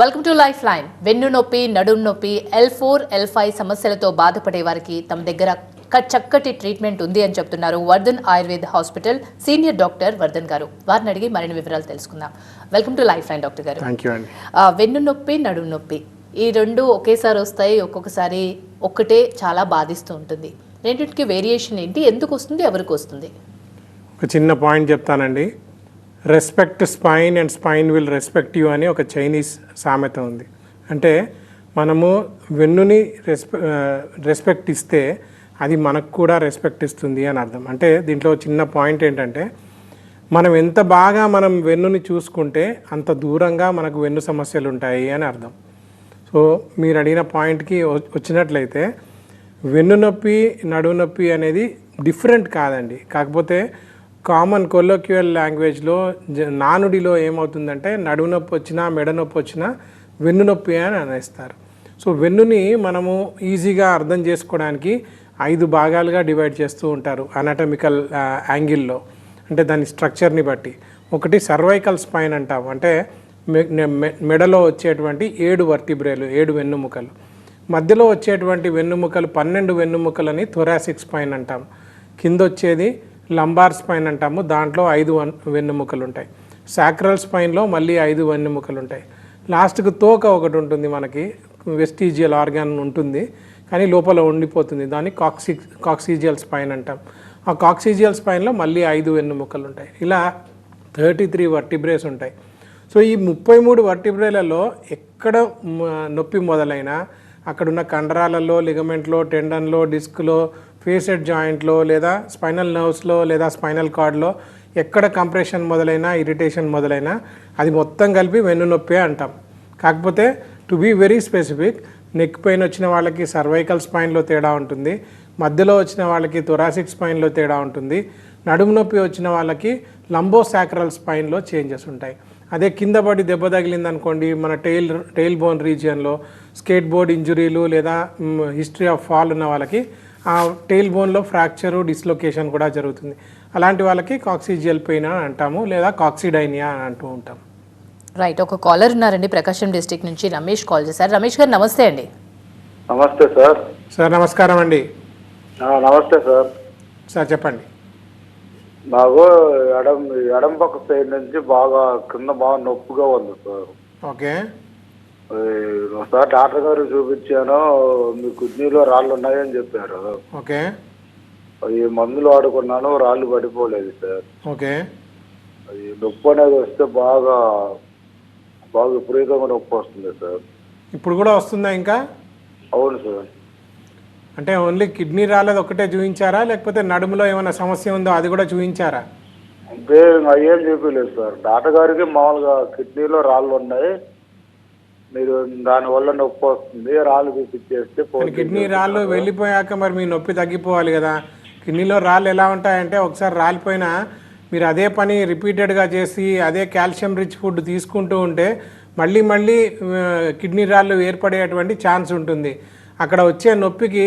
Welcome to life line వెన్ను నొప్పి నడుము నొప్పి ఎల్ ఫోర్ ఎల్ ఫైవ్ సమస్యలతో బాధపడే వారికి తమ దగ్గర చక్కటి ట్రీట్మెంట్ ఉంది అని చెప్తున్నారు Vardhan Ayurveda hospital senior doctor Vardhan గారు. వారిని అడిగి మరిన్ని వివరాలు తెలుసుకుందాం. Welcome to life line doctor గారు వెన్ను నొప్పి నడుము నొప్పి ఈ రెండు ఒకేసారి వస్తాయి ఒక్కొక్కసారి ఒక్కటే చాలా బాధిస్తూ ఉంటుంది. రెండింటికి వేరియేషన్ ఏంటి? ఎందుకు వస్తుంది? ఎవరికి వస్తుంది? ఒక చిన్న పాయింట్ చెప్తానండి. Respect spine and spine will respect you అని ఒక చైనీస్ సామెత ఉంది. అంటే మనము వెన్నుని రెస్పె రెస్పెక్ట్ ఇస్తే అది మనకు కూడా రెస్పెక్ట్ ఇస్తుంది అని అర్థం. అంటే దీంట్లో చిన్న పాయింట్ ఏంటంటే మనం ఎంత బాగా మనం వెన్నుని చూసుకుంటే అంత దూరంగా మనకు వెన్ను సమస్యలు ఉంటాయి అని అర్థం. సో మీరు అడిగిన పాయింట్కి వచ్చినట్లయితే వెన్ను నొప్పి నడుము నొప్పి అనేది డిఫరెంట్ కాదండి. కాకపోతే కామన్ కొలోక్యువల్ లాంగ్వేజ్లో జ- నానుడిలో ఏమవుతుందంటే నడుము నొప్పి వచ్చినా మెడ నొప్పి వచ్చినా వెన్ను నొప్పి అని అనేస్తారు. సో వెన్నుని మనము ఈజీగా అర్థం చేసుకోవడానికి ఐదు భాగాలుగా డివైడ్ చేస్తూ ఉంటారు అనాటమికల్ యాంగిల్లో అంటే దాని స్ట్రక్చర్ని బట్టి. ఒకటి సర్వైకల్ స్పైన్ అంటాం. అంటే మె- మె- మెడలో వచ్చేటువంటి ఏడు వర్తిబ్రేలు ఏడు వెన్నుముకలు మధ్యలో వచ్చేటువంటి వెన్నుముకలు పన్నెండు వెన్నుముకలని థొరాసిక్ స్పైన్ అంటాం. కింద వచ్చేది లంబార్ స్పైన్ అంటాము. దాంట్లో ఐదు వన్ వెన్నుముకలు ఉంటాయి సాక్రల్ స్పైన్లో మళ్ళీ ఐదు వెన్నుముకలు ఉంటాయి లాస్ట్కి తోక ఒకటి ఉంటుంది మనకి వెస్టీజియల్ ఆర్గాన్ ఉంటుంది కానీ లోపల ఉండిపోతుంది. దాన్ని కాక్సి కాక్సిజియల్ స్పైన్ అంటాం. ఆ కాక్సిజియల్ స్పైన్లో మళ్ళీ ఐదు వెన్నుముకలు ఉంటాయి ఇలా థర్టీ త్రీ వర్టిబ్రేస్ ఉంటాయి. సో ఈ ముప్పై మూడు వర్టిబ్రేలలో ఎక్కడ నొప్పి మొదలైనా అక్కడున్న కండరాలలో లిగమెంట్లో టెండన్లో డిస్క్లో ఫేసెడ్ జాయింట్లో లేదా స్పైనల్ నర్వ్స్లో లేదా స్పైనల్ కార్డ్లో ఎక్కడ కంప్రెషన్ మొదలైనా ఇరిటేషన్ మొదలైనా అది మొత్తం కలిపి వెన్ను నొప్పి అంటాం. కాకపోతే to be very specific neck pain వచ్చిన వాళ్ళకి సర్వైకల్ స్పైన్లో తేడా ఉంటుంది మధ్యలో వచ్చిన వాళ్ళకి థొరాసిక్ స్పైన్లో తేడా ఉంటుంది నడుము నొప్పి వచ్చిన వాళ్ళకి లంబోసాక్రల్ స్పైన్లో చేంజెస్ ఉంటాయి. అదే కింద పడి దెబ్బ తగిలిందనుకోండి మన టెయిల్ టెయిల్ బోన్ రీజియన్లో స్కేట్ బోర్డ్ ఇంజురీలు లేదా హిస్టరీ ఆఫ్ ఫాల్ ఉన్న వాళ్ళకి ఆ టెయిల్ బోన్లో ఫ్రాక్చరు డిస్లొకేషన్ కూడా జరుగుతుంది. అలాంటి వాళ్ళకి కాక్సిజియల్ పెయిన్ అని అంటాము లేదా కాక్సిడైనియా అని అంటూ ఉంటాం. రైట్ ఒక కాలర్ ఉన్నారండి ప్రకాశం డిస్టిక్ నుంచి రమేష్ కాల్ చేశారు. రమేష్ గారు నమస్తే అండి. నమస్తే సార్. సార్ నమస్కారం అండి. ఆ, నమస్తే సార్. సార్ చెప్పండి. నాకు ఎడం ఎడం పక్క సైడ్ నుంచి బాగా కింద బాగా నొప్పిగా ఉంది సార్. ఓకే. ఒకసారి డాక్టర్ గారు చూపించాను మీ కిడ్నీలో రాళ్ళు ఉన్నాయని చెప్పారు. ఓకే. ఈ మందులు వాడుకున్నాను రాళ్ళు పడిపోలేదు సార్. ఓకే. ఈ నొప్పి అనేది వస్తే బాగా బాగా విపరీతంగా నొప్పి వస్తుంది సార్. ఇప్పుడు కూడా వస్తుందా ఇంకా? అవును సార్. అంటే ఓన్లీ కిడ్నీ రాలేదు ఒకటే చూపించారా లేకపోతే నడుములో ఏమైనా సమస్య ఉందో అది కూడా చూపించారా అంటే ఏం చెప్పలేదు సార్. డాక్టర్ గారికి మామూలుగా కిడ్నీలో రాళ్ళు ఉన్నాయి మీరు దానివల్ల నొప్పి వస్తుంది రాళ్ళు చూపించేస్తే కిడ్నీ రాళ్ళు వెళ్ళిపోయాక మరి మీ నొప్పి తగ్గిపోవాలి కదా. కిడ్నీలో రాళ్ళు ఎలా ఉంటాయంటే ఒకసారి రాలిపోయినా మీరు అదే పని రిపీటెడ్గా చేసి అదే కాల్షియం రిచ్ ఫుడ్ తీసుకుంటూ ఉంటే మళ్ళీ మళ్ళీ కిడ్నీ రాళ్ళు ఏర్పడేటువంటి ఛాన్స్ ఉంటుంది. అక్కడ వచ్చే నొప్పికి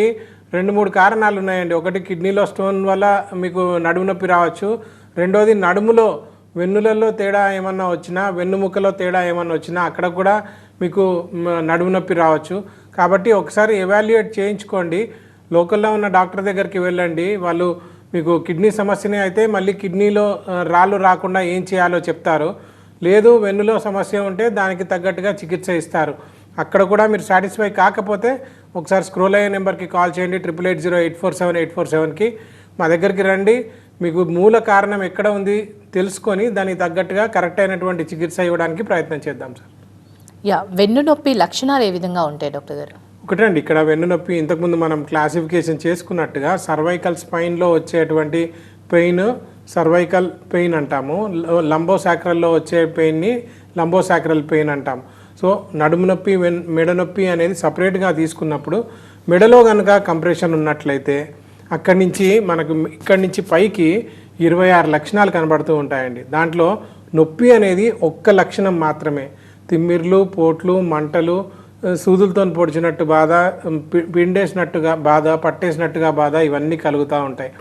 రెండు మూడు కారణాలు ఉన్నాయండి. ఒకటి కిడ్నీలో స్టోన్ వల్ల మీకు నడుము నొప్పి రావచ్చు. రెండోది నడుములో వెన్నులలో తేడా ఏమన్నా వచ్చినా వెన్నుముకలో తేడా ఏమన్నా వచ్చినా అక్కడ కూడా మీకు నడుము నొప్పి రావచ్చు. కాబట్టి ఒకసారి ఎవాల్యుయేట్ చేయించుకోండి. లోకల్లో ఉన్న డాక్టర్ దగ్గరికి వెళ్ళండి. వాళ్ళు మీకు కిడ్నీ సమస్యనే అయితే మళ్ళీ కిడ్నీలో రాళ్ళు రాకుండా ఏం చేయాలో చెప్తారు. లేదు వెన్నులో సమస్య ఉంటే దానికి తగ్గట్టుగా చికిత్స ఇస్తారు. అక్కడ కూడా మీరు సాటిస్ఫై కాకపోతే ఒకసారి స్క్రోల్ అయ్యే నెంబర్కి కాల్ చేయండి. Triple eight zero eight four seven eight four సెవెన్కి మా దగ్గరికి రండి. మీకు మూల కారణం ఎక్కడ ఉంది తెలుసుకొని దానికి తగ్గట్టుగా కరెక్ట్ అయినటువంటి చికిత్స ఇవ్వడానికి ప్రయత్నం చేద్దాం సార్. యా వెన్ను నొప్పి లక్షణాలు ఏ విధంగా ఉంటాయి డాక్టర్ గారు? ఒకటండి ఇక్కడ వెన్నునొప్పి ఇంతకుముందు మనం క్లాసిఫికేషన్ చేసుకున్నట్టుగా సర్వైకల్ స్పైన్లో వచ్చేటువంటి పెయిన్ సర్వైకల్ పెయిన్ అంటాము. లంబోసాక్రల్లో వచ్చే పెయిన్ని లంబోసాక్రల్ పెయిన్ అంటాం. సో నడుము నొప్పి వెన్ మెడ నొప్పి అనేది సపరేట్గా తీసుకున్నప్పుడు మెడలో కనుక కంప్రెషన్ ఉన్నట్లయితే అక్కడి నుంచి మనకు ఇక్కడి నుంచి పైకి ఇరవై ఆరు లక్షణాలు కనబడుతూ ఉంటాయండి. దాంట్లో నొప్పి అనేది ఒక్క లక్షణం మాత్రమే. తిమ్మిర్లు పోట్లు మంటలు సూదులతో పొడిచినట్టు బాధ పిండేసినట్టుగా బాధ పట్టేసినట్టుగా బాధ ఇవన్నీ కలుగుతూ ఉంటాయి.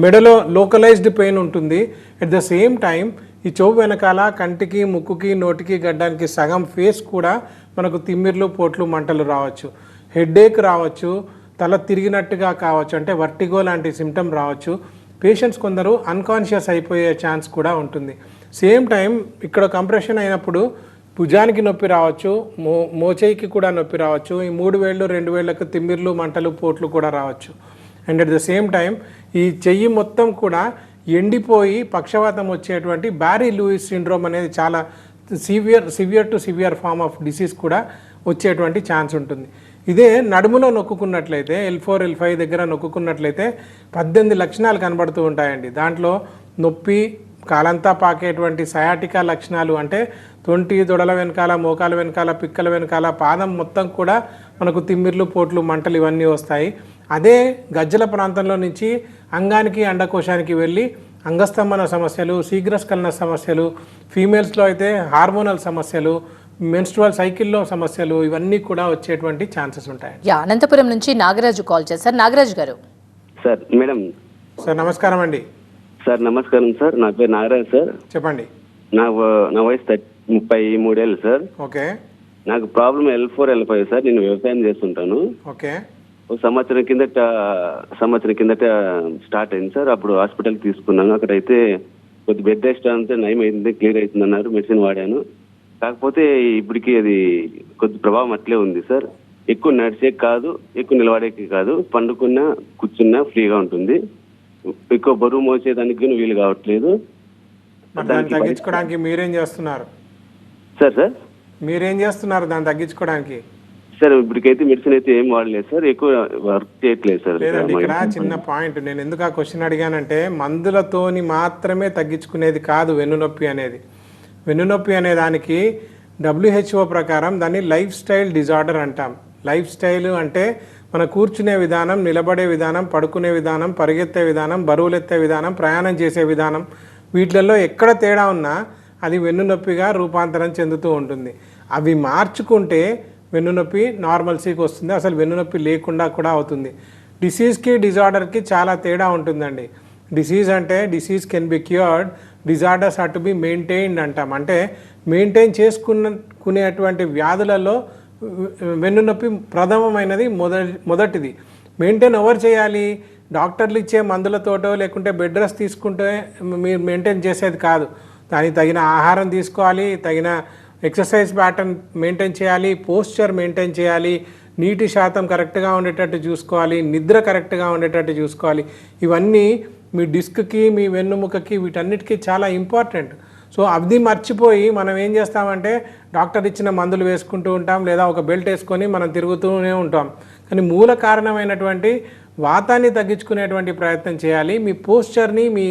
మెడలో లోకలైజ్డ్ పెయిన్ ఉంటుంది. అట్ ద సేమ్ టైం ఈ చెవు వెనకాల కంటికి ముక్కుకి నోటికి గడ్డానికి సగం ఫేస్ కూడా మనకు తిమ్మిర్లు పోట్లు మంటలు రావచ్చు. హెడేక్ రావచ్చు. తల తిరిగినట్టుగా కావచ్చు. అంటే వర్టిగో లాంటి సిమ్టమ్ రావచ్చు. పేషెంట్స్ కొందరు అన్కాన్షియస్ అయిపోయే ఛాన్స్ కూడా ఉంటుంది. సేమ్ టైం ఇక్కడ కంప్రెషన్ అయినప్పుడు భుజానికి నొప్పి రావచ్చు మో మోచేయికి కూడా నొప్పి రావచ్చు ఈ మూడు వేళ్ళు రెండు వేళ్ళకు తిమ్మిర్లు మంటలు పోట్లు కూడా రావచ్చు. And at the same time ఈ చెయ్యి మొత్తం కూడా ఎండిపోయి పక్షవాతం వచ్చేటువంటి బ్యారీ లూయిస్ సిండ్రోమ్ అనేది చాలా severe severe to severe form of disease కూడా వచ్చేటువంటి ఛాన్స్ ఉంటుంది. ఇదే నడుములో నొక్కున్నట్లయితే ఎల్ ఫోర్ ఎల్ ఫైవ్ దగ్గర నొక్కున్నట్లయితే పద్దెనిమిది లక్షణాలు కనబడుతూ ఉంటాయండి. దాంట్లో నొప్పి కాలంతా పాకేటువంటి సయాటికా లక్షణాలు అంటే తొంటి దొడల వెనకాల మోకాల వెనకాల పిక్కల వెనకాల పాదం మొత్తం కూడా మనకు తిమ్మిర్లు పోట్లు మంటలు ఇవన్నీ వస్తాయి. అదే గజ్జల ప్రాంతంలో నుంచి అంగానికి అండకోశానికి వెళ్ళి అంగస్తంభన సమస్యలు శీఘ్రస్ఖలన సమస్యలు ఫీమేల్స్లో అయితే హార్మోనల్ సమస్యలు మెన్స్ట్రువల్ సైకిల్లో సమస్యలు ఇవన్నీ కూడా వచ్చేటువంటి ఛాన్సెస్ ఉంటాయి. యా అనంతపురం నుంచి నాగరాజు కాల్ చేశారు. నాగరాజు గారు. Sir madam. సార్ నమస్కారం అండి. సార్ నమస్కారం సార్. నా పేరు నాగరాజ్ సార్. చెప్పండి. నా నా వయసు థర్టీ ముప్పై మూడేళ్ళు సార్. ఓకే. నాకు problem L four L five sir. నేను వ్యవసాయం చేస్తుంటాను. ఓకే. ఒక సంవత్సరం కిందట సంవత్సరం కిందట స్టార్ట్ అయింది సార్. అప్పుడు హాస్పిటల్కి తీసుకున్నాను. అక్కడైతే కొద్ది బెడ్ రెస్ట్ అంతా నయం అయింది క్లియర్ అవుతుంది అన్నారు మెడిసిన్ వాడాను. కాకపోతే ఇప్పటికి అది కొద్ది ప్రభావం అట్లే ఉంది సార్. ఎక్కువ నడిచే కాదు ఎక్కువ నిలబడేకి కాదు. పండుకున్నా కూర్చున్నా ఫ్రీగా ఉంటుంది. ఎక్కువ బరువు మోసేదానికి కూడా వీలు కావట్లేదు. దాన్ని తగ్గించుకోవడానికి మీరేం చేస్తున్నారు? Sir sir? మీరేం చేస్తున్నారు దాన్ని తగ్గించుకోవడానికి? సార్ ఇప్పటికైతే మెడిసిన్ అయితే ఏం వాడలేదు సార్ ఎక్కువ వర్క్ చేయట్లేదు సార్. లేదండి ఇక్కడ చిన్న పాయింట్ నేను ఎందుకు ఆ క్వశ్చన్ అడిగానంటే మందులతోని మాత్రమే తగ్గించుకునేది కాదు వెన్నునొప్పి అనేది. వెన్నునొప్పి అనే దానికి డబ్ల్యూహెచ్ఓ ప్రకారం దాన్ని లైఫ్ స్టైల్ డిజార్డర్ అంటాం. లైఫ్ స్టైల్ అంటే మన కూర్చునే విధానం నిలబడే విధానం పడుకునే విధానం పరిగెత్తే విధానం బరువులెత్తే విధానం ప్రయాణం చేసే విధానం వీటిలలో ఎక్కడ తేడా ఉన్నా అది వెన్నునొప్పిగా రూపాంతరం చెందుతూ ఉంటుంది. అవి మార్చుకుంటే వెన్నునొప్పి నార్మల్సీకి వస్తుంది. అసలు వెన్నునొప్పి లేకుండా కూడా అవుతుంది. డిసీజ్కి డిజార్డర్కి చాలా తేడా ఉంటుందండి. డిసీజ్ అంటే disease can be cured. Disorders are to be maintained అంటాం. అంటే మెయింటైన్ చేసుకునేటువంటి వ్యాధులలో వెన్నునొప్పి ప్రథమమైనది మొదటి మొదటిది. మెయింటైన్ ఎవరు చేయాలి? డాక్టర్లు ఇచ్చే మందులతోటో లేకుంటే బెడ్ రెస్ట్ తీసుకుంటే మీరు మెయింటైన్ చేసేది కాదు. దానికి తగిన ఆహారం తీసుకోవాలి తగిన ఎక్సర్సైజ్ ప్యాటర్న్ మెయింటైన్ చేయాలి పోస్చర్ మెయింటైన్ చేయాలి నీటి శాతం కరెక్ట్గా ఉండేటట్టు చూసుకోవాలి నిద్ర కరెక్ట్గా ఉండేటట్టు చూసుకోవాలి. ఇవన్నీ మీ డిస్క్కి మీ వెన్నుముకకి వీటన్నిటికీ చాలా ఇంపార్టెంట్. సో అది మర్చిపోయి మనం ఏం చేస్తామంటే డాక్టర్ ఇచ్చిన మందులు వేసుకుంటూ ఉంటాం లేదా ఒక బెల్ట్ వేసుకొని మనం తిరుగుతూనే ఉంటాం. కానీ మూల కారణమైనటువంటి వాతాన్ని తగ్గించుకునేటువంటి ప్రయత్నం చేయాలి. మీ పోస్చర్ని మీ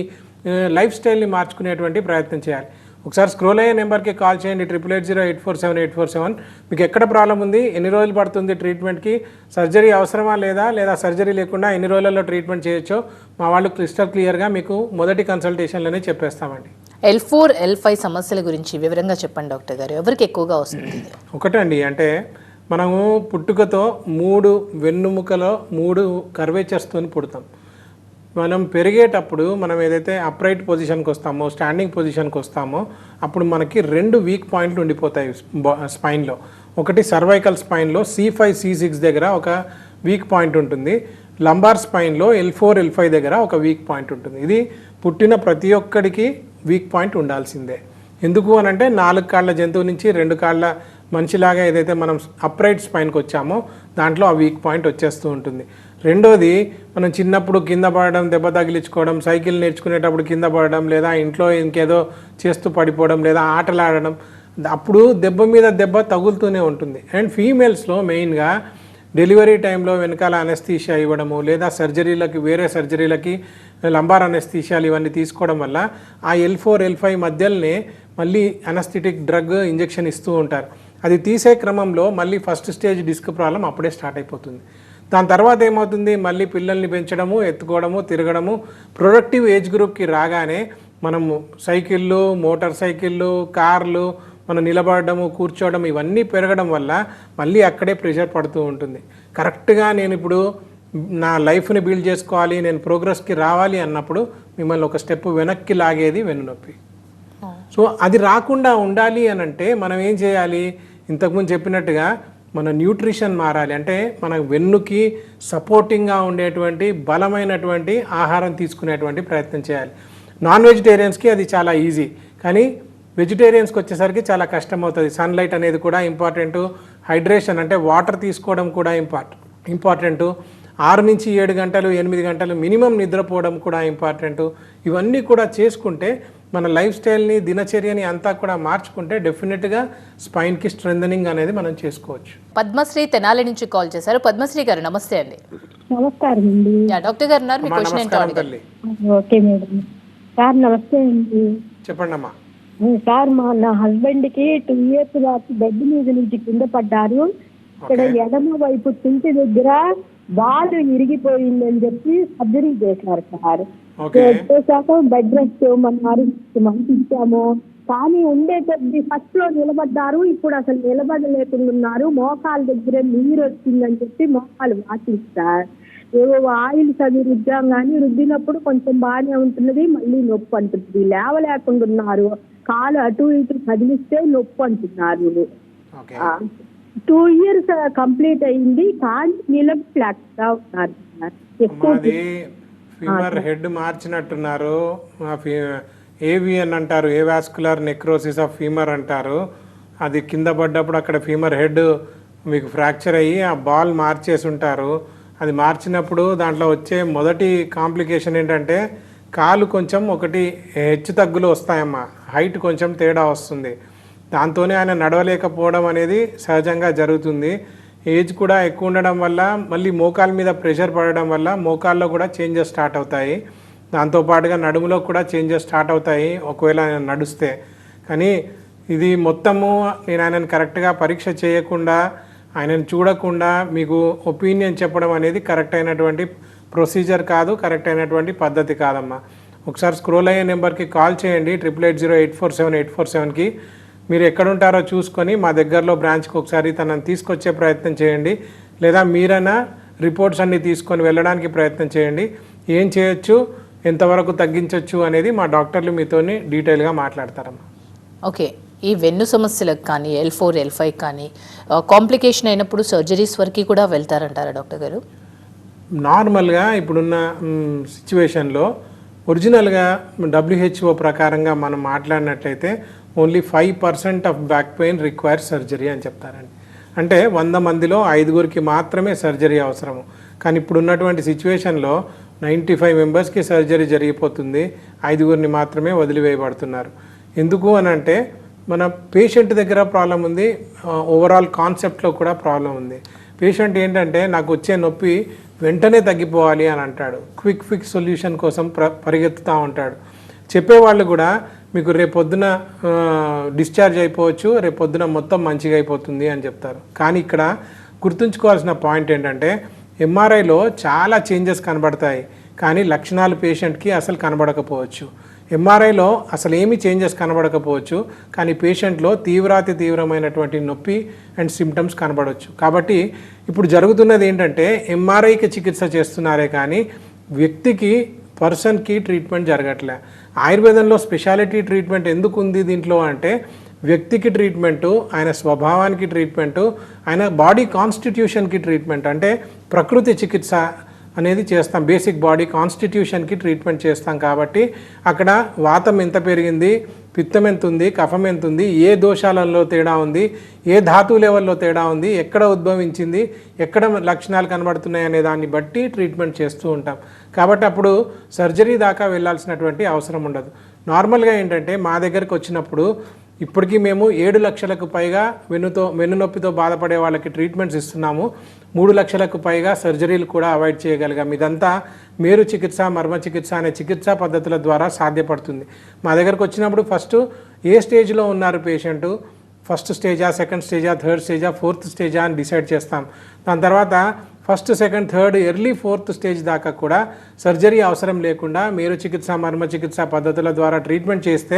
లైఫ్ స్టైల్ని మార్చుకునేటువంటి ప్రయత్నం చేయాలి. ఒకసారి స్క్రోల్ అయ్యే నెంబర్కి కాల్ చేయండి. Triple eight zero eight four seven eight four seven. మీకు ఎక్కడ ప్రాబ్లం ఉంది? ఎన్ని రోజులు పడుతుంది ట్రీట్మెంట్కి? సర్జరీ అవసరమా లేదా? లేదా సర్జరీ లేకుండా ఎన్ని రోజులలో ట్రీట్మెంట్ చేయొచ్చో మా వాళ్ళు క్రిస్టల్ క్లియర్గా మీకు మొదటి కన్సల్టేషన్లోనే చెప్పేస్తామండి. ఎల్ ఫోర్ ఎల్ ఫైవ్ సమస్యల గురించి వివరంగా చెప్పండి డాక్టర్ గారు. ఎవరికి ఎక్కువగా వస్తుంది ఒకటండి అంటే మనము పుట్టుకతో మూడు వెన్నుముకలో మూడు కర్వేచర్స్తో పుడతాం. మనం పెరిగేటప్పుడు మనం ఏదైతే అప్రైట్ పొజిషన్కి వస్తామో స్టాండింగ్ పొజిషన్కి వస్తామో అప్పుడు మనకి రెండు వీక్ పాయింట్లు ఉండిపోతాయి స్పైన్లో ఒకటి సర్వైకల్ స్పైన్లో సి ఫైవ్ సి సిక్స్ దగ్గర ఒక వీక్ పాయింట్ ఉంటుంది. లంబార్ స్పైన్లో ఎల్ ఫోర్ ఎల్ ఫైవ్ దగ్గర ఒక వీక్ పాయింట్ ఉంటుంది. ఇది పుట్టిన ప్రతి ఒక్కడికి వీక్ పాయింట్ ఉండాల్సిందే. ఎందుకు అని అంటే నాలుగు కాళ్ళ జంతువు నుంచి రెండు కాళ్ళ మనిషిలాగా ఏదైతే మనం అప్రైట్ స్పైన్కి వచ్చామో దాంట్లో ఆ వీక్ పాయింట్ వచ్చేస్తూ ఉంటుంది. రెండోది మనం చిన్నప్పుడు కింద పడడం దెబ్బ తగిలించుకోవడం సైకిల్ నేర్చుకునేటప్పుడు కింద పడడం లేదా ఇంట్లో ఇంకేదో చేస్తూ పడిపోవడం లేదా ఆటలాడడం అప్పుడు దెబ్బ మీద దెబ్బ తగులుతూనే ఉంటుంది. అండ్ ఫీమేల్స్లో మెయిన్గా డెలివరీ టైంలో వెనకాల అనస్థీషియా ఇవ్వడము లేదా సర్జరీలకి వేరే సర్జరీలకి లంబార్ అనస్థీషియాలు ఇవన్నీ తీసుకోవడం వల్ల ఆ ఎల్ ఫోర్ ఎల్ ఫైవ్ మధ్యలోనే మళ్ళీ అనస్థిటిక్ డ్రగ్ ఇంజెక్షన్ ఇస్తూ ఉంటారు. అది తీసే క్రమంలో మళ్ళీ ఫస్ట్ స్టేజ్ డిస్క్ ప్రాబ్లం అప్పుడే స్టార్ట్ అయిపోతుంది. దాని తర్వాత ఏమవుతుంది? మళ్ళీ పిల్లల్ని పెంచడము ఎత్తుకోవడము తిరగడము ప్రొడక్టివ్ ఏజ్ గ్రూప్కి రాగానే మనము సైకిళ్ళు మోటార్ సైకిళ్ళు కార్లు మనం నిలబడము కూర్చోవడం ఇవన్నీ పెరగడం వల్ల మళ్ళీ అక్కడే ప్రెషర్ పడుతూ ఉంటుంది. కరెక్ట్గా నేను ఇప్పుడు నా లైఫ్ని బిల్డ్ చేసుకోవాలి నేను ప్రోగ్రెస్కి రావాలి అన్నప్పుడు మిమ్మల్ని ఒక స్టెప్ వెనక్కి లాగేది వెన్నునొప్పి. సో అది రాకుండా ఉండాలి అని అంటే మనం ఏం చేయాలి? ఇంతకుముందు చెప్పినట్టుగా మన న్యూట్రిషన్ మారాలి. అంటే మన వెన్నుకి సపోర్టింగ్గా ఉండేటువంటి బలమైనటువంటి ఆహారం తీసుకునేటువంటి ప్రయత్నం చేయాలి. నాన్ వెజిటేరియన్స్కి అది చాలా ఈజీ. కానీ వెజిటేరియన్స్కి వచ్చేసరికి చాలా కష్టం అవుతుంది సన్లైట్ అనేది కూడా ఇంపార్టెంట్ హైడ్రేషన్ అంటే వాటర్ తీసుకోవడం కూడా ఇంపార్ట్ ఇంపార్టెంట్ ఆరు నుంచి ఏడు గంటలు ఎనిమిది గంటలు మినిమం నిద్రపోవడం కూడా ఇంపార్టెంట్ ఇవన్నీ కూడా చేసుకుంటే మన లైఫ్ స్టైల్ని దినచర్యని అంతా కూడా మార్చుకుంటే డెఫినెట్గా స్పైన్కి స్ట్రెంథనింగ్ అనేది మనం చేసుకోవచ్చు. పద్మశ్రీ తెనాలి నుంచి కాల్ చేశారు. పద్మశ్రీ గారు నమస్తే అండి. నమస్కారం అండి. యా, డాక్టర్ గారు ఓకే మేడం. సార్ నమస్తే అండి. చెప్పండి అమ్మా సార్ మా నా హస్బెండ్కి టూ ఇయర్స్ దాకా బెడ్ మీద నుంచి కింద పడ్డారు. ఇక్కడ ఎడమ వైపు తుంటి దగ్గర బాల్ ఇరిగిపోయిందని చెప్పి సర్జరీ చేశారు సార్. చేశాక బెడ్ రెస్ట్ మన మంచి ఇచ్చాము కానీ ఉండే కొద్ది ఫస్ట్లో నిలబడ్డారు. ఇప్పుడు అసలు నిలబడలేకుండా ఉన్నారు మోకాల దగ్గర నీరు వచ్చిందని చెప్పి మోకాలు సార్. ఏవో ఆయిల్స్ అవి రుద్దాం కానీ రుద్దినప్పుడు కొంచెం బాగానే ఉంటున్నది మళ్ళీ నొప్పి అంటుంది లేవలేకుండా ఉన్నారు కాలు అటు ఇటు కదిలిస్తే నొప్పి అంటున్నారు. ఓకే. టూ ఇయర్స్ కంప్లీట్ అయింది కానీ నిలబడలేకుండా ఉన్నారు. సార్ ఎక్కువ మాది ఫీమర్ హెడ్ మార్చినట్టున్నారు. ఏవిఎన్ అంటారు ఏవాస్కులర్ నెక్రోసిస్ ఆఫ్ ఫీమర్ అంటారు. అది కింద పడ్డప్పుడు అక్కడ ఫీమర్ హెడ్ మీకు ఫ్రాక్చర్ అయ్యి ఆ బాల్ మార్చేసి ఉంటారు. అది మార్చినప్పుడు దాంట్లో వచ్చే మొదటి కాంప్లికేషన్ ఏంటంటే కాలు కొంచెం ఒకటి హెచ్చు తగ్గులు వస్తాయమ్మా. హైట్ కొంచెం తేడా వస్తుంది. దాంతోనే ఆయన నడవలేకపోవడం అనేది సహజంగా జరుగుతుంది. ఏజ్ కూడా ఎక్కువ ఉండడం వల్ల మళ్ళీ మోకాల మీద ప్రెషర్ పడడం వల్ల మోకాల్లో కూడా చేంజెస్ స్టార్ట్ అవుతాయి. దాంతోపాటుగా నడుములో కూడా చేంజెస్ స్టార్ట్ అవుతాయి ఒకవేళ ఆయన నడుస్తే. కానీ ఇది మొత్తము నేను ఆయనను కరెక్ట్గా పరీక్ష చేయకుండా ఆయనను చూడకుండా మీకు ఒపీనియన్ చెప్పడం అనేది కరెక్ట్ అయినటువంటి ప్రొసీజర్ కాదు కరెక్ట్ అయినటువంటి పద్ధతి కాదమ్మా. ఒకసారి స్క్రోల్ అయ్యే నెంబర్కి కాల్ చేయండి triple eight zero eight four seven eight four సెవెన్కి. మీరు ఎక్కడుంటారో చూసుకొని మా దగ్గరలో బ్రాంచ్కి ఒకసారి తనని తీసుకొచ్చే ప్రయత్నం చేయండి. లేదా మీరైనా రిపోర్ట్స్ అన్నీ తీసుకొని వెళ్ళడానికి ప్రయత్నం చేయండి. ఏం చేయొచ్చు ఎంతవరకు తగ్గించవచ్చు అనేది మా డాక్టర్లు మీతోని డీటెయిల్గా మాట్లాడతారమ్మా. ఓకే. ఈ వెన్ను సమస్యలకు కానీ ఎల్ ఫోర్ ఎల్ ఫైవ్ కానీ కాంప్లికేషన్ అయినప్పుడు సర్జరీస్ వరకు కూడా వెళ్తారంటారా డాక్టర్ గారు? నార్మల్గా ఇప్పుడున్న సిచ్యువేషన్లో ఒరిజినల్గా డబ్ల్యూహెచ్ఓ ప్రకారంగా మనం మాట్లాడినట్లయితే only five percent of back pain require surgery అని చెప్తారండి. అంటే వంద మందిలో ఐదుగురికి మాత్రమే సర్జరీ అవసరము. కానీ ఇప్పుడు ఉన్నటువంటి సిచ్యువేషన్లో నైంటీ ఫైవ్ మెంబర్స్కి సర్జరీ జరిగిపోతుంది ఐదుగురిని మాత్రమే వదిలివేయబడుతున్నారు. ఎందుకు అని అంటే మన పేషెంట్ దగ్గర ప్రాబ్లం ఉంది ఓవరాల్ కాన్సెప్ట్లో కూడా ప్రాబ్లం ఉంది. పేషెంట్ ఏంటంటే నాకు వచ్చే నొప్పి వెంటనే తగ్గిపోవాలి అని అంటాడు. క్విక్ ఫిక్ సొల్యూషన్ కోసం ప్ర పరిగెత్తుతూ ఉంటాడు. చెప్పేవాళ్ళు కూడా మీకు రేపొద్దున డిశ్చార్జ్ అయిపోవచ్చు రేపొద్దున మొత్తం మంచిగా అయిపోతుంది అని చెప్తారు. కానీ ఇక్కడ గుర్తుంచుకోవాల్సిన పాయింట్ ఏంటంటే ఎంఆర్ఐలో చాలా చేంజెస్ కనబడతాయి. కానీ లక్షణాలు పేషెంట్కి అసలు కనబడకపోవచ్చు. ఎంఆర్ఐలో అసలు ఏమి చేంజెస్ కనబడకపోవచ్చు కానీ పేషెంట్లో తీవ్రాతి తీవ్రమైనటువంటి నొప్పి అండ్ సిమ్టమ్స్ కనబడవచ్చు కాబట్టి ఇప్పుడు జరుగుతున్నది ఏంటంటే ఎంఆర్ఐకి చికిత్స చేస్తున్నారే కానీ వ్యక్తికి పర్సన్కి ట్రీట్మెంట్ జరగట్లే. ఆయుర్వేదంలో స్పెషాలిటీ ట్రీట్మెంట్ ఎందుకు ఉంది దీంట్లో అంటే వ్యక్తికి ట్రీట్మెంటు ఆయన స్వభావానికి ట్రీట్మెంటు ఆయన బాడీ కాన్స్టిట్యూషన్కి ట్రీట్మెంట్ అంటే ప్రకృతి చికిత్స అనేది చేస్తాం. బేసిక్ బాడీ కాన్స్టిట్యూషన్కి ట్రీట్మెంట్ చేస్తాం కాబట్టి అక్కడ వాతం ఎంత పెరిగింది పిత్తం ఎంత ఉంది కఫం ఎంత ఉంది ఏ దోషాలలో తేడా ఉంది ఏ ధాతు లెవెల్లో తేడా ఉంది ఎక్కడ ఉద్భవించింది ఎక్కడ లక్షణాలు కనబడుతున్నాయి అనే దాన్ని బట్టి ట్రీట్మెంట్ చేస్తూ ఉంటాం. కాబట్టి అప్పుడు సర్జరీ దాకా వెళ్ళాల్సినటువంటి అవసరం ఉండదు. నార్మల్గా ఏంటంటే మా దగ్గరకు వచ్చినప్పుడు ఇప్పటికీ మేము ఏడు లక్షలకు పైగా వెన్నుతో వెన్ను నొప్పితో బాధపడే వాళ్ళకి ట్రీట్మెంట్స్ ఇస్తున్నాము. మూడు లక్షలకు పైగా సర్జరీలు కూడా అవాయిడ్ చేయగలిగాం. ఇదంతా మేరు చికిత్స మర్మ చికిత్స అనే చికిత్సా పద్ధతుల ద్వారా సాధ్యపడుతుంది. మా దగ్గరకు వచ్చినప్పుడు ఫస్ట్ ఏ స్టేజ్లో ఉన్నారు పేషెంటు? ఫస్ట్ స్టేజా సెకండ్ స్టేజా థర్డ్ స్టేజా ఫోర్త్ స్టేజా అని డిసైడ్ చేస్తాం. దాని తర్వాత first second third early fourth stage దాకా కూడా సర్జరీ అవసరం లేకుండా మీరు చికిత్స మర్మ చికిత్స పద్ధతుల ద్వారా ట్రీట్మెంట్ చేస్తే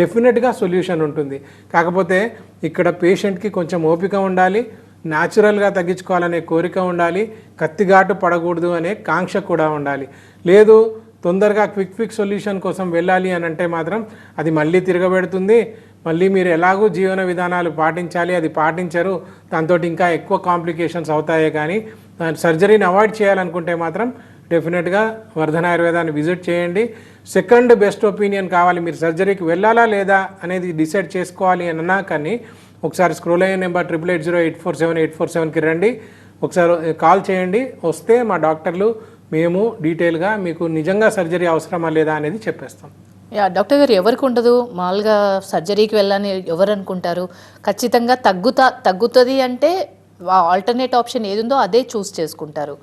డెఫినెట్గా సొల్యూషన్ ఉంటుంది. కాకపోతే ఇక్కడ పేషెంట్కి కొంచెం ఓపిక ఉండాలి. న్యాచురల్గా తగ్గించుకోవాలనే కోరిక ఉండాలి కత్తిఘాటు పడకూడదు అనే కాంక్ష కూడా ఉండాలి. లేదు తొందరగా క్విక్ క్విక్ సొల్యూషన్ కోసం వెళ్ళాలి అని అంటే మాత్రం అది మళ్ళీ తిరగబెడుతుంది. మళ్ళీ మీరు ఎలాగూ జీవన విధానాలు పాటించాలి అది పాటించరు. దాంతో ఇంకా ఎక్కువ కాంప్లికేషన్స్ అవుతాయే కానీ సర్జరీని అవాయిడ్ చేయాలనుకుంటే మాత్రం డెఫినెట్గా వర్ధన ఆయుర్వేదాన్ని విజిట్ చేయండి. సెకండ్ బెస్ట్ ఒపీనియన్ కావాలి మీరు సర్జరీకి వెళ్ళాలా లేదా అనేది డిసైడ్ చేసుకోవాలి అని అన్నా కానీ ఒకసారి స్క్రోల్ అయ్యే number triple eight zero eight four seven eight four సెవెన్కి రండి. ఒకసారి కాల్ చేయండి. వస్తే మా డాక్టర్లు మేము డీటెయిల్గా మీకు నిజంగా సర్జరీ అవసరమా లేదా అనేది చెప్పేస్తాం. యా డాక్టర్ గారు ఎవరికి ఉండదు? మామూలుగా సర్జరీకి వెళ్ళాలని ఎవరు అనుకుంటారు? ఖచ్చితంగా తగ్గుతా తగ్గుతుంది అంటే ఆల్టర్నేట్ ఆప్షన్ ఏది ఉందో అదే చూస్ చేసుకుంటారు.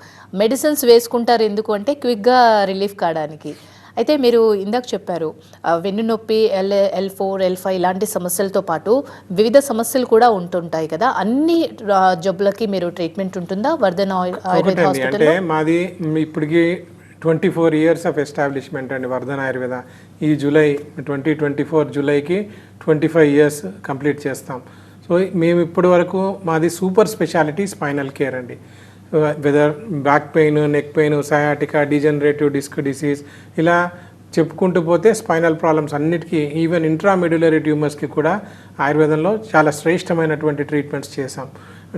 మెడిసిన్స్ వేసుకుంటారు ఎందుకు అంటే క్విక్గా రిలీఫ్ కావడానికి. అయితే మీరు ఇందాక చెప్పారు ఆ, వెన్ను నొప్పి L L four L five ఇలాంటి సమస్యలతో పాటు వివిధ సమస్యలు కూడా ఉంటుంటాయి కదా. అన్ని జబ్బులకి మీరు ట్రీట్మెంట్ ఉంటుందా? వర్ధన్ ఆయుర్- ఆయుర్వేద హాస్పిటల్ అంటే మాది ఇప్పటికి twenty four years of establishment అండి వర్ధన్ ఆయుర్వేద. ఈ జూలై ట్వంటీ ట్వంటీ ఫోర్ జూలైకి ట్వంటీ ఫైవ్ ఇయర్స్ కంప్లీట్ చేస్తాం. సో మేము ఇప్పటి వరకు మాది సూపర్ స్పెషాలిటీ స్పైనల్ కేర్ అండి. Whether back pain neck pain sciatica degenerative disc disease ఇలా చెప్పుకుంటూ పోతే స్పైనల్ ప్రాబ్లమ్స్ అన్నిటికీ ఈవెన్ ఇంట్రామెడ్యులరీ ట్యూమర్స్కి కూడా ఆయుర్వేదంలో చాలా శ్రేష్టమైనటువంటి ట్రీట్మెంట్స్ చేశాం.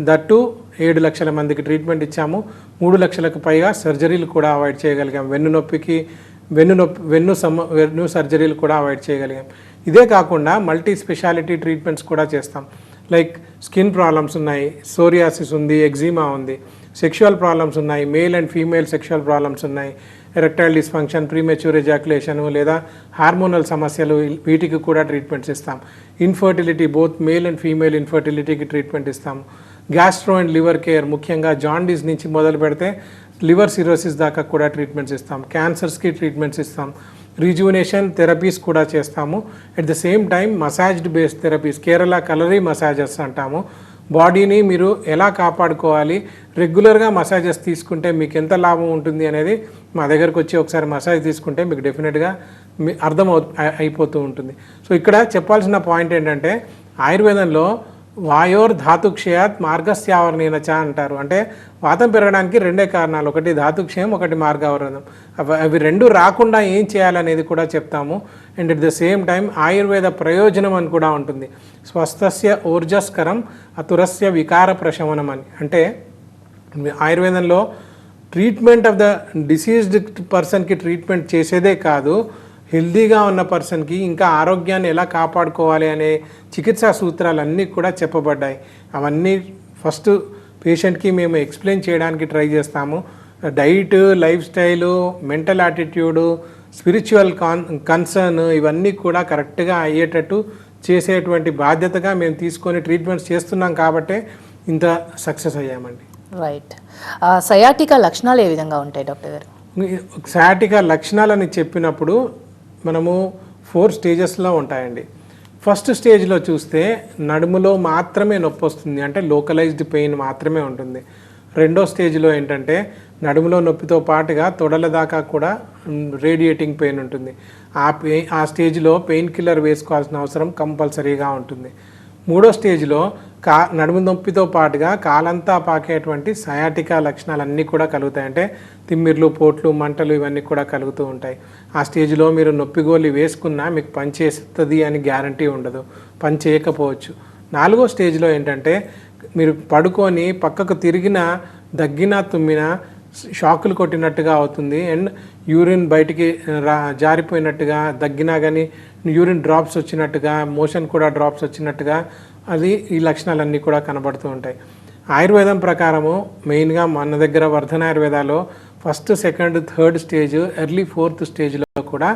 దట్టు ఏడు లక్షల మందికి ట్రీట్మెంట్ ఇచ్చాము. మూడు లక్షలకు పైగా సర్జరీలు కూడా అవాయిడ్ చేయగలిగాం. వెన్ను నొప్పికి వెన్ను నొప్పి వెన్ను సమ వెన్ను సర్జరీలు కూడా అవాయిడ్ చేయగలిగాం. ఇదే కాకుండా మల్టీ స్పెషాలిటీ ట్రీట్మెంట్స్ కూడా చేస్తాం. లైక్ స్కిన్ ప్రాబ్లమ్స్ ఉన్నాయి సోరియాసిస్ ఉంది ఎగ్జిమా ఉంది. సెక్షువల్ ప్రాబ్లమ్స్ ఉన్నాయి male and female sexual problems ఉన్నాయి ఎరెక్టైల్ డిస్ఫంక్షన్ ప్రీమెచ్యూర్ ఎజాకులేషన్ లేదా హార్మోనల్ సమస్యలు వీటికి కూడా ట్రీట్మెంట్స్ ఇస్తాం. Infertility both male and female ఇన్ఫర్టిలిటీకి treatment ఇస్తాము గ్యాస్ట్రో అండ్ లివర్ కేర్ ముఖ్యంగా జాండీస్ నుంచి మొదలు పెడితే లివర్ సిరోసిస్ దాకా కూడా ట్రీట్మెంట్స్ ఇస్తాం. క్యాన్సర్స్కి ట్రీట్మెంట్స్ ఇస్తాం. రిజ్యూనేషన్ థెరపీస్ కూడా చేస్తాము. At the same time massaged based therapies Kerala Kalari massages అంటాము. బాడీని మీరు ఎలా కాపాడుకోవాలి? రెగ్యులర్గా మసాజెస్ తీసుకుంటే మీకు ఎంత లాభం ఉంటుంది అనేది మా దగ్గరకు వచ్చి ఒకసారి మసాజ్ తీసుకుంటే మీకు డెఫినెట్గా మీ అర్థం అవు అయిపోతూ ఉంటుంది. సో ఇక్కడ చెప్పాల్సిన పాయింట్ ఏంటంటే ఆయుర్వేదంలో వాయోర్ ధాతుక్షయాత్ మార్గస్యావరణీన చ అంటారు. అంటే వాతం పెరగడానికి రెండే కారణాలు. ఒకటి ధాతుక్షయం ఒకటి మార్గావరణం. అవి అవి రెండు రాకుండా ఏం చేయాలనేది కూడా చెప్తాము. And at the same time Ayurveda ప్రయోజనం అని కూడా ఉంటుంది. స్వస్థస్య ఊర్జస్కరం అతురస్య వికార ప్రశమనం అని. అంటే ఆయుర్వేదంలో ట్రీట్మెంట్ ఆఫ్ ద డిసీజ్డ్ పర్సన్కి ట్రీట్మెంట్ చేసేదే కాదు. హెల్దీగా ఉన్న పర్సన్కి ఇంకా ఆరోగ్యాన్ని ఎలా కాపాడుకోవాలి అనే చికిత్సా సూత్రాలన్నీ కూడా చెప్పబడ్డాయి. అవన్నీ ఫస్ట్ పేషెంట్కి మేము ఎక్స్ప్లెయిన్ చేయడానికి ట్రై చేస్తాము. Diet life style mental attitude spiritual con concern ఇవన్నీ కూడా కరెక్ట్గా అయ్యేటట్టు చేసేటువంటి బాధ్యతగా మేము తీసుకొని ట్రీట్మెంట్స్ చేస్తున్నాం కాబట్టే ఇంత సక్సెస్ అయ్యామండి. రైట్. సయాటికా లక్షణాలు ఏ విధంగా ఉంటాయి డాక్టర్ గారు? శాటిక లక్షణాలని చెప్పినప్పుడు మనము ఫోర్ స్టేజెస్లో ఉంటాయండి. ఫస్ట్ స్టేజ్లో చూస్తే నడుములో మాత్రమే నొప్పి వస్తుంది. అంటే లోకలైజ్డ్ పెయిన్ మాత్రమే ఉంటుంది. రెండో స్టేజ్లో ఏంటంటే నడుములో నొప్పితో పాటుగా తొడల దాకా కూడా రేడియేటింగ్ పెయిన్ ఉంటుంది. ఆ పెయిన్ ఆ స్టేజ్లో పెయిన్ కిల్లర్ వేసుకోవాల్సిన అవసరం కంపల్సరీగా ఉంటుంది. మూడో స్టేజ్లో కా నడుము నొప్పితో పాటుగా కాలంతా పాకేటువంటి సయాటికా లక్షణాలు అన్నీ కూడా కలుగుతాయి. అంటే తిమ్మిర్లు పోట్లు మంటలు ఇవన్నీ కూడా కలుగుతూ ఉంటాయి. ఆ స్టేజ్లో మీరు నొప్పి గోళీ వేసుకున్నా మీకు పని చేస్తుంది అని గ్యారంటీ ఉండదు. పని చేయకపోవచ్చు. నాలుగో స్టేజ్లో ఏంటంటే మీరు పడుకొని పక్కకు తిరిగిన దగ్గినా తుమ్మినా షాకులు కొట్టినట్టుగా అవుతుంది. అండ్ యూరిన్ బయటికి రా జారిపోయినట్టుగా దగ్గినా కానీ యూరిన్ డ్రాప్స్ వచ్చినట్టుగా మోషన్ కూడా డ్రాప్స్ వచ్చినట్టుగా అది ఈ లక్షణాలన్నీ కూడా కనబడుతూ ఉంటాయి. ఆయుర్వేదం ప్రకారము మెయిన్గా మన దగ్గర Vardhana ఆయుర్వేదాలో first second third stage early fourth స్టేజ్లో కూడా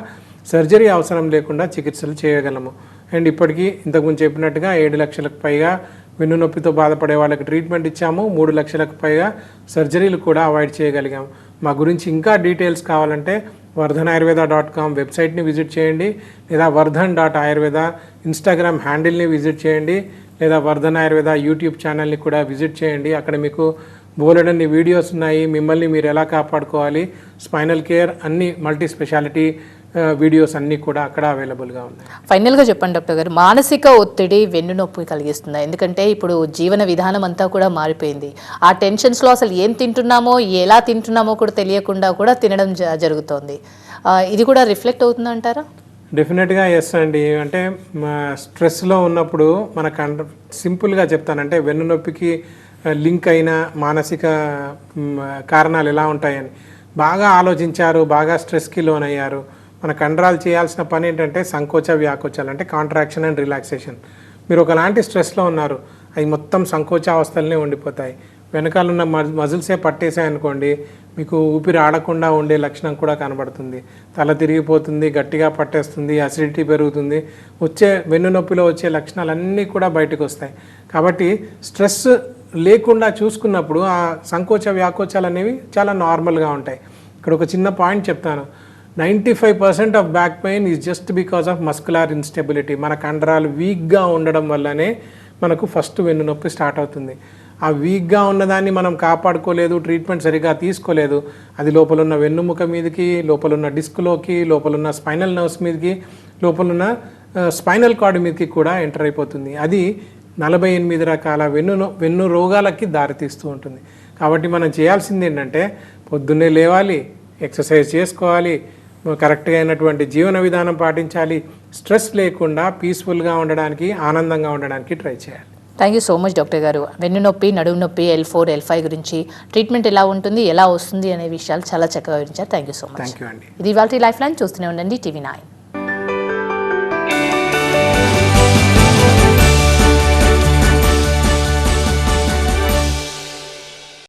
సర్జరీ అవసరం లేకుండా చికిత్సలు చేయగలము. అండ్ ఇప్పటికీ ఇంతకుముందు చెప్పినట్టుగా ఏడు లక్షలకు పైగా వెన్ను నొప్పితో బాధపడే వాళ్ళకి ట్రీట్మెంట్ ఇచ్చాము. మూడు లక్షలకు పైగా సర్జరీలు కూడా అవాయిడ్ చేయగలిగాం మా గురించి ఇంకా డీటెయిల్స్ కావాలంటే వర్ధన్ ఆయుర్వేద డాట్ కామ్ వెబ్సైట్ని విజిట్ చేయండి. లేదా వర్ధన్ డాట్ ఆయుర్వేద ఇన్స్టాగ్రామ్ హ్యాండిల్ని విజిట్ చేయండి. లేదా వర్ధన్ ఆయుర్వేద యూట్యూబ్ ఛానల్ని కూడా విజిట్ చేయండి. అక్కడ మీకు బోలెడన్ని వీడియోస్ ఉన్నాయి. మిమ్మల్ని మీరు ఎలా కాపాడుకోవాలి? స్పైనల్ కేర్ అన్ని మల్టీ స్పెషాలిటీ వీడియోస్ అన్నీ కూడా అక్కడ అవైలబుల్గా ఉన్నాయి. ఫైనల్గా చెప్పండి డాక్టర్ గారు మానసిక ఒత్తిడి వెన్ను నొప్పి కలిగిస్తుంది? ఎందుకంటే ఇప్పుడు జీవన విధానం అంతా కూడా మారిపోయింది. ఆ టెన్షన్స్లో అసలు ఏం తింటున్నామో ఎలా తింటున్నామో కూడా తెలియకుండా కూడా తినడం జరుగుతోంది. ఇది కూడా రిఫ్లెక్ట్ అవుతుందంటారా డెఫినెట్గా ఎస్ అండి. అంటే స్ట్రెస్లో ఉన్నప్పుడు మన కండ సింపుల్గా చెప్తానంటే వెన్నునొప్పికి లింక్ అయిన మానసిక కారణాలు ఎలా ఉంటాయని. బాగా ఆలోచించారు బాగా స్ట్రెస్కి లోనయ్యారు. మన కండరాలు చేయాల్సిన పని ఏంటంటే సంకోచ వ్యాకోచాలు అంటే కాంట్రాక్షన్ అండ్ రిలాక్సేషన్ మీరు ఒకలాంటి స్ట్రెస్లో ఉన్నారు అవి మొత్తం సంకోచావస్థలనే ఉండిపోతాయి. వెనకాల ఉన్న మజిల్సే పట్టేసాయి అనుకోండి మీకు ఊపిరి ఆడకుండా ఉండే లక్షణం కూడా కనబడుతుంది. తల తిరిగిపోతుంది గట్టిగా పట్టేస్తుంది అసిడిటీ పెరుగుతుంది వచ్చే వెన్ను నొప్పిలో వచ్చే లక్షణాలన్నీ కూడా బయటకు వస్తాయి కాబట్టి స్ట్రెస్ లేకుండా చూసుకున్నప్పుడు ఆ సంకోచ వ్యాకోచాలు అనేవి చాలా నార్మల్గా ఉంటాయి. ఇక్కడ ఒక చిన్న పాయింట్ చెప్తాను. Ninety five percent of back pain is just because of muscular instability మన కండరాలు వీక్గా ఉండడం వల్లనే మనకు ఫస్ట్ వెన్ను నొప్పి స్టార్ట్ అవుతుంది. ఆ వీక్గా ఉన్నదాన్ని మనం కాపాడుకోలేదు ట్రీట్మెంట్ సరిగా తీసుకోలేదు. అది లోపలున్న వెన్నుముక మీదకి లోపలున్న డిస్క్లోకి లోపలున్న స్పైనల్ నర్వ్స్ మీదకి లోపలున్న uh, స్పైనల్ కార్డ్ మీదకి కూడా ఎంటర్ అయిపోతుంది. అది నలభై ఎనిమిది రకాల వెన్ను వెన్ను రోగాలకి దారితీస్తూ ఉంటుంది. కాబట్టి మనం చేయాల్సింది ఏంటంటే పొద్దున్నే లేవాలి ఎక్సర్సైజ్ చేసుకోవాలి కరెక్ట్గా అయినటువంటి జీవన విధానం పాటించాలి. స్ట్రెస్ లేకుండా పీస్ఫుల్గా ఉండడానికి ఆనందంగా ఉండడానికి ట్రై చేయాలి. Thank you so much doctor గారు. వెన్ను నొప్పి నడుము నొప్పి ఎల్ ఫోర్ ఎల్ ఫైవ్ గురించి ట్రీట్మెంట్ ఎలా ఉంటుంది ఎలా వస్తుంది అనే విషయాలు చాలా చక్కగా వివరించారు. Thank you so much. Thank you అండి. ఇది ఇవాళ లైఫ్ లైన్. చూస్తూనే ఉండండి టీవీ నైన్.